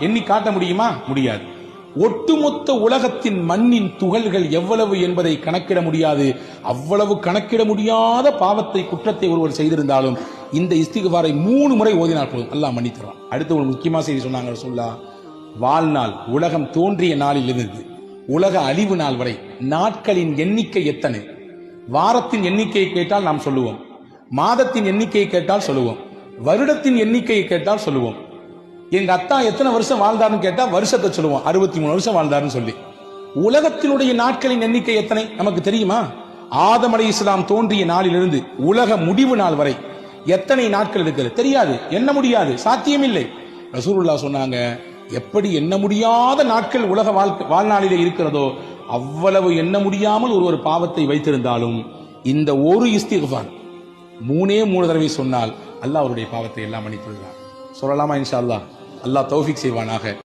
எண்ணி காட்ட முடியுமா? முடியாது. ஒட்டுமொத்த உலகத்தின் மண்ணின் துகள்கள் எவ்வளவு என்பதை கணக்கிட முடியாது. அவ்வளவு கணக்கிட முடியாத பாவத்தை குற்றத்தை ஒருவர் செய்திருந்தாலும் இந்த இஸ்திகுபாரை மூணு முறை ஓதினால் போதும். எல்லாம் மன்னித்துறான். அடுத்து ஒரு முக்கியமான செய்தி சொன்னாங்க சொல்லா வாழ்நாள் உலகம் தோன்றிய நாளில் இருந்து உலக அழிவு நாள் வரை. நாட்களின் எண்ணிக்கை எத்தனை? வாரத்தின் எண்ணிக்கையை கேட்டால் நாம் சொல்லுவோம். மாதத்தின் எண்ணிக்கையை கேட்டால் சொல்லுவோம். வருடத்தின் எண்ணிக்கையை கேட்டால் சொல்லுவோம். எங்க அத்தா எத்தனை வருஷம் வாழ்ந்தாருன்னு கேட்டா வருஷத்தை சொல்லுவோம். அறுபத்தி மூணு வருஷம் வாழ்ந்தாருன்னு சொல்லி. உலகத்தினுடைய நாட்களின் எண்ணிக்கை எத்தனை? நமக்கு தெரியுமா? ஆதம் அலை இஸ்லாம் தோன்றிய நாளிலிருந்து உலக முடிவு நாள் வரை எத்தனை நாட்கள் இருக்கிறது? தெரியாது. என்ன முடியாது. சாத்தியமில்லை. ரசூருல்லா சொன்னாங்க எப்படி எண்ண முடியாத நாட்கள் உலக வாழ்க்கை வாழ்நாளிலே இருக்கிறதோ அவ்வளவு எண்ண முடியாமல் ஒரு ஒரு பாவத்தை வைத்திருந்தாலும் இந்த ஒரு இஸ்திகான் மூணே மூணு தடவை சொன்னால் அல்லாஹ் அவருடைய பாவத்தை எல்லாம் மன்னித்து விடுகிறார் சொல்லலாமா இன்ஷா அல்லா அல்லாஹ் தௌஃபிக் செய்வானாக.